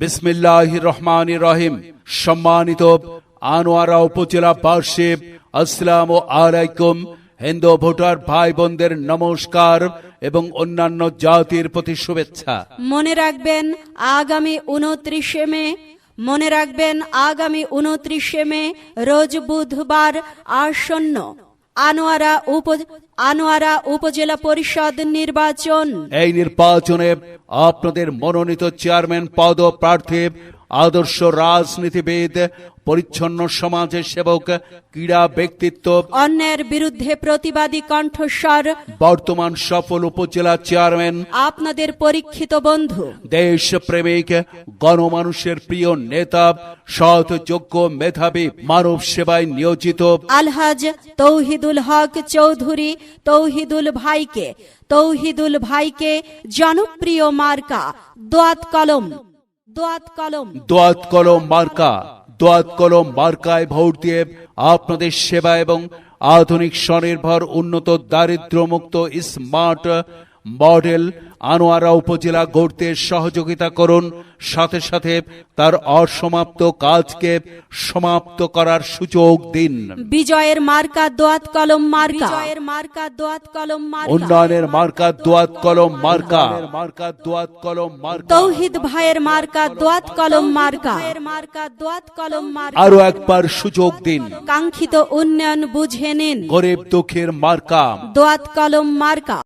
বিসমিল্লাহ রহমান রহিম সম্মানিত আনোয়ারা উপজেলা বার্ষিক আসসালাম আলাইকুম। হিন্দু ভোটার ভাই বোনদের নমস্কার এবং অন্যান্য জাতির প্রতি শুভেচ্ছা। মনে রাখবেন, আগামী উনত্রিশে মে, মনে রাখবেন, আগামী উনত্রিশে মে, রোজ বুধবার আসন্ন আনোয়ারা উপ আনোয়ারা উপজেলা পরিষদ নির্বাচন। এই নির্বাচনে আপনাদের মনোনীত চেয়ারম্যান পদ প্রার্থী আদর্শ রাজনীতিবিদ পরিচ্ছন্ন সমাজের সেবক ক্রীড়া ব্যক্তিত্ব। অন্যের বিরুদ্ধে প্রতিবাদী কণ্ঠস্বর। বর্তমান সফল উপজেলা চেয়ারম্যান। আপনাদের পরীক্ষিত বন্ধু। দেশপ্রেমিক গণমানুষের প্রিয় নেতা সৎ যোগ্য মেধাবী মানব সেবায় নিয়োজিত। আলহাজ তৌহিদুল হক চৌধুরী তৌহিদুল ভাইকে তৌহিদুল ভাইকে জনপ্রিয় মার্কা দোয়াত কলম। দোয়াত কলম। দোয়াত কলম মার্কা। দোয়াত কলম মার্কায় ভোট দিয়ে আপনাদের সেবা এবং আধুনিক স্বনির্ভর, উন্নত, দারিদ্র্যমুক্ত, স্মার্ট মডেল আনোয়ারা উপজেলা গড়তে সহযোগিতা করুন সাথে সাথে তার অসমাপ্ত কাজকে সমাপ্ত করার সুযোগ দিন। বিজয়ের মার্কা দোয়াত কলম মার্কা। বিজয়ের মার্কা দোয়াত কলম মার্কা। উন্নয়নের মার্কা দোয়াত কলম মার্কা। মার্কা দোয়াত কলম মার্কা। তৌহিদ ভাইয়ের মার্কা দোয়াত কলম মার্কা। মার্কা দোয়াত কলম মার্কা। আরও একবার সুযোগ দিন। কাঙ্ক্ষিত উন্নয়ন বুঝে নিন। গরিব দুঃখের মার্কা। দোয়াত কলম মার্কা।